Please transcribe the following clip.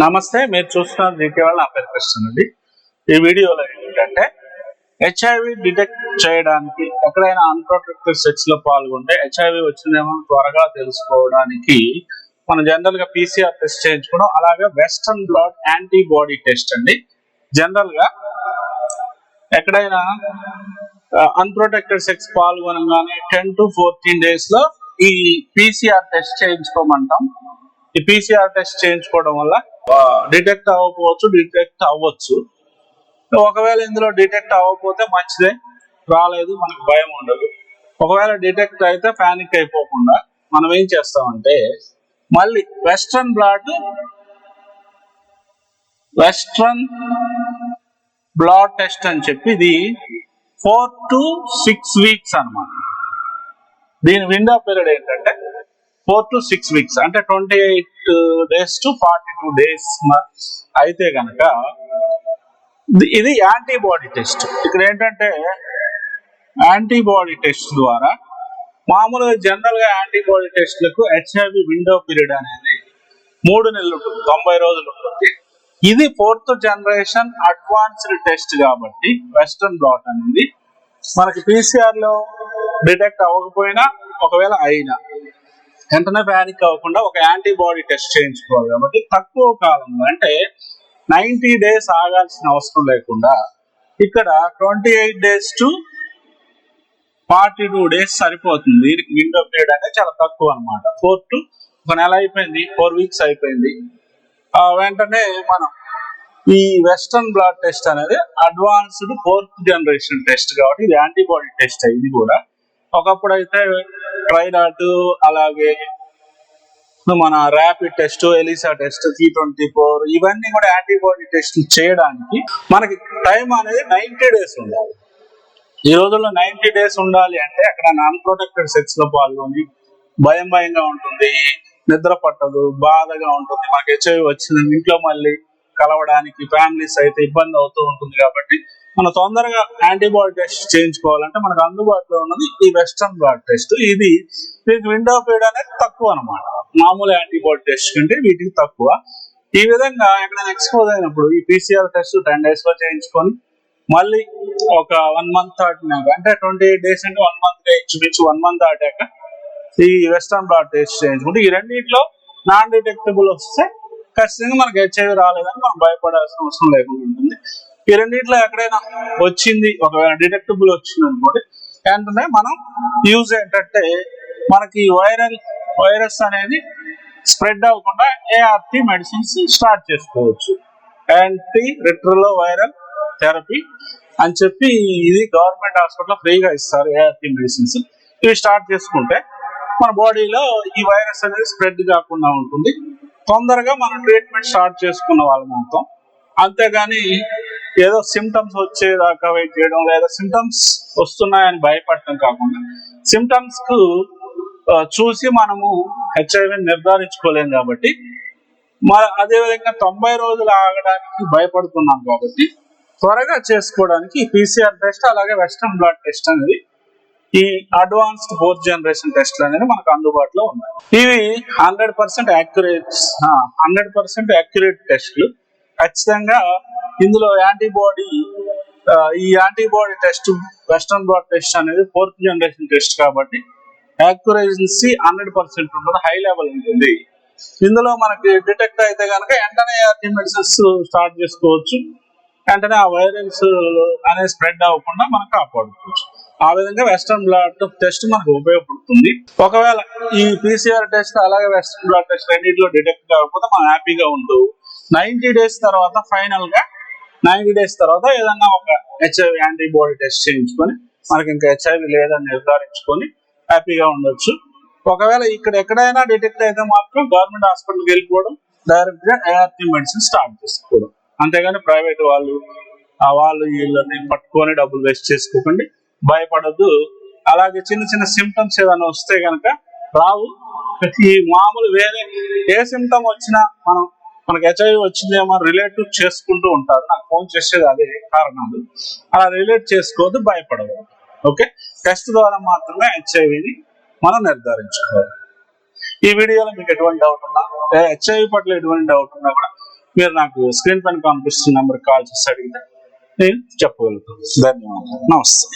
నమస్తే మీరు చూస్తున్న జీకే వాళ్ళ నా పేరు కృష్ణ అండి ఈ వీడియోలో ఏంటంటే హెచ్ఐవి డిటెక్ట్ చేయడానికి ఎక్కడైనా అన్ప్రొటెక్టెడ్ సెక్స్లో పాల్గొంటే హెచ్ఐవి వచ్చిందేమో త్వరగా తెలుసుకోవడానికి మనం జనరల్గా పీసీఆర్ టెస్ట్ చేయించుకోవడం అలాగే వెస్టర్న్ బ్లాడ్ యాంటీబాడీ టెస్ట్ అండి. జనరల్గా ఎక్కడైనా అన్ప్రొటెక్టెడ్ సెక్స్ పాల్గొనగానే టెన్ టు ఫోర్టీన్ డేస్లో ఈ పీసీఆర్ టెస్ట్ చేయించుకోమంటాం. ఈ పీసీఆర్ టెస్ట్ చేయించుకోవడం వల్ల డిటెక్ట్ అవ్వకపోవచ్చు డిటెక్ట్ అవ్వచ్చు. ఒకవేళ ఇందులో డిటెక్ట్ అవ్వకపోతే మంచిదే రాలేదు మనకు భయం ఉండదు. ఒకవేళ డిటెక్ట్ అయితే ప్యానిక్ అయిపోకుండా మనం ఏం చేస్తామంటే మళ్ళీ western blot western blot test అని చెప్పి ఇది ఫోర్ టు సిక్స్ వీక్స్ అన్నమాట. దీని విండో పీరియడ్ ఏంటంటే ఫోర్ టు సిక్స్ వీక్స్ అంటే twenty eight days to forty two days అయితే గనక ఇది- ఇది యాంటీబాడీ టెస్ట్. ఇక్కడ ఏంటంటే యాంటీబాడీ టెస్ట్ ద్వారా మామూలుగా జనరల్గా antibody టెస్ట్లకు H I V window period అనేది మూడు నెలలు ఉంటుంది తొంభై రోజులు ఉంటుంది. ఇది ఫోర్త్ జనరేషన్ అడ్వాన్స్డ్ టెస్ట్ కాబట్టి వెస్టర్న్ బ్లాట్ అనేది మనకి పీసీఆర్లో డిటెక్ట్ అవ్వకపోయినా ఒకవేళ అయినా వెంటనే ప్యానిక్ అవ్వకుండా ఒక యాంటీబాడీ టెస్ట్ చేయించుకోవాలి. కాబట్టి తక్కువ కాలంలో అంటే నైన్టీ డేస్ ఆగాల్సిన అవసరం లేకుండా ఇక్కడ twenty eight days to forty two days సరిపోతుంది. దీనికి విండో పీరియడ్ అనేది చాలా తక్కువ అన్నమాట. ఫోర్ టు ఒక నెల అయిపోయింది. ఫోర్ వీక్స్ అయిపోయింది. ఆ వెంటనే మనం ఈ వెస్టర్న్ బ్లడ్ టెస్ట్ అనేది అడ్వాన్స్డ్ ఫోర్త్ జనరేషన్ టెస్ట్ కాబట్టి ఇది యాంటీబాడీ టెస్ట్ ఇది కూడా. ఒకప్పుడు అయితే ట్రైడాట్ అలాగే మన rapid test ELISA test T twenty four ఇవన్నీ కూడా యాంటీబాడీ టెస్ట్ చేయడానికి మనకి టైం అనేది నైన్టీ డేస్ ఉండాలి. ఈ రోజుల్లో నైన్టీ డేస్ ఉండాలి అంటే అక్కడ నాన్ ప్రొటెక్టెడ్ సెక్స్లో పాల్గొని భయం భయంగా ఉంటుంది నిద్ర పట్టదు బాధగా ఉంటుంది. మాకు హెచ్ఐవి వచ్చింది ఇంట్లో మళ్ళీ కలవడానికి ఫ్యామిలీస్ అయితే ఇబ్బంది అవుతూ ఉంటుంది కాబట్టి మనం తొందరగా యాంటీబాడీ టెస్ట్ చేయించుకోవాలంటే మనకు అందుబాటులో ఉన్నది ఈ వెస్టర్న్ బ్లడ్ టెస్ట్. ఇది దీనికి విండో పీరియడ్ అనేది తక్కువ అన్నమాట. మామూలు యాంటీబాడీ టెస్ట్ కంటే వీటికి తక్కువ. ఈ విధంగా ఎక్కడైనా ఎక్స్పోజ్ అయినప్పుడు ఈ పీసీఆర్ టెస్ట్ టెన్ డేస్లో చేయించుకొని మళ్ళీ ఒక వన్ మంత్ దాటినాక అంటే ట్వంటీ ఎయిట్ డేస్ అంటే వన్ మంత్ ఇంచుమించు వన్ మంత్ దాటాక ఈ వెస్టర్న్ బ్లాడ్ టెస్ట్ చేయించుకుంటే ఈ రెండింటిలో నాన్ డిటెక్టబుల్ వస్తే ఖచ్చితంగా మనకి హెచ్ఐవి రాలేదని మనం భయపడాల్సిన అవసరం లేకుండా ఉంటుంది. ఈ రెండింటిలో ఎక్కడైనా వచ్చింది ఒకవేళ డిటెక్టబుల్ వచ్చింది అనుకోండి వెంటనే మనం యూజ్ ఏంటంటే మనకి వైరల్ వైరస్ అనేది స్ప్రెడ్ అవ్వకుండా ఏఆర్టీ మెడిసిన్స్ స్టార్ట్ చేసుకోవచ్చు. యాంటీ రిట్రలో వైరల్ థెరపీ అని చెప్పి ఇది గవర్నమెంట్ హాస్పిటల్ ఫ్రీగా ఇస్తారు ఏఆర్టీ మెడిసిన్స్ ఇవి స్టార్ట్ చేసుకుంటే మన బాడీలో ఈ వైరస్ అనేది స్ప్రెడ్ కాకుండా ఉంటుంది. తొందరగా మనం ట్రీట్మెంట్ స్టార్ట్ చేసుకున్న వాళ్ళం అవుతాం. అంతేగాని ఏదో సిమ్టమ్స్ వచ్చేదాకా వెయిట్ చేయడం లేదా సిమ్టమ్స్ వస్తున్నాయని భయపడటం కాకుండా సిమ్టమ్స్కు చూసి మనము హెచ్ఐవి నిర్ధారించుకోలేం కాబట్టి మరి అదే విధంగా తొంభై రోజులు ఆగడానికి భయపడుతున్నాం కాబట్టి త్వరగా చేసుకోవడానికి పీసీఆర్ టెస్ట్ అలాగే వెస్టర్న్ బ్లడ్ టెస్ట్ అనేది ఈ అడ్వాన్స్డ్ ఫోర్త్ జనరేషన్ టెస్ట్ అనేది మనకు అందుబాటులో ఉన్నాయి. ఇవి hundred percent accurate hundred percent accurate టెస్ట్లు ఖచ్చితంగా ఇందులో యాంటీబాడీ ఈ antibody test western blot test అనేది ఫోర్త్ జనరేషన్ టెస్ట్ కాబట్టి యాక్యురేసీ హండ్రెడ్ పర్సెంట్ ఉంటుంది హై లెవెల్ ఉంటుంది. ఇందులో మనకి డిటెక్ట్ అయితే కనుక వెంటనే ఆర్టీ మెడిసిన్స్ స్టార్ట్ చేసుకోవచ్చు. వెంటనే ఆ వైరల్స్ అనేది స్ప్రెడ్ అవ్వకుండా మనం కాపాడుకోవచ్చు. ఆ విధంగా వెస్టర్న్ బ్లడ్ టెస్ట్ మనకు ఉపయోగపడుతుంది. ఒకవేళ ఈ పీసీఆర్ టెస్ట్ అలాగే వెస్టర్న్ బ్లడ్ టెస్ట్ రెండింటిలో డిటెక్ట్ కాకపోతే మనం హ్యాపీగా ఉండవు. నైన్టీ డేస్ తర్వాత ఫైనల్గా నైన్టీ డేస్ తర్వాత ఏదన్నా ఒక హెచ్ఐవి యాంటీబాడీ టెస్ట్ చేయించుకొని మనకి ఇంకా హెచ్ఐవి లేదని నిర్ధారించుకొని హ్యాపీగా ఉండొచ్చు. ఒకవేళ ఇక్కడ ఎక్కడైనా డిటెక్ట్ అయితే మాత్రం గవర్నమెంట్ హాస్పిటల్కి వెళ్ళిపోవడం డైరెక్ట్గా ఏఆర్టీ మెడిసిన్ స్టార్ట్ చేసుకోవడం. అంతేగాని ప్రైవేట్ వాళ్ళు వాళ్ళు వీళ్ళని పట్టుకొని డబ్బులు వేస్ట్ చేసుకోకండి భయపడద్దు. అలాగే చిన్న చిన్న సిమ్టమ్స్ ఏదైనా వస్తే కనుక రావు. ఈ మామూలు వేరే ఏ సిమ్టమ్ వచ్చినా మనం మనకి హెచ్ఐవి వచ్చిందేమో రిలేటివ్ చేసుకుంటూ ఉంటారు. నాకు ఫోన్ చేసేది అదే కారణాలు. అలా రిలేట్ చేసుకోవద్దు భయపడదు ఓకే టెస్ట్ ద్వారా మాత్రమే హెచ్ఐవిని మనం నిర్ధారించుకోవాలి. ఈ వీడియోలో మీకు ఎటువంటి డౌట్ ఉన్నా హెచ్ఐవి పట్ల ఎటువంటి డౌట్ ఉన్నా కూడా మీరు నాకు స్క్రీన్ పైన కనిపిస్తున్న నెంబర్ కాల్ చేసి అడిగితే నేను చెప్పగలుగుతాను. ధన్యవాదాలు. నమస్తే.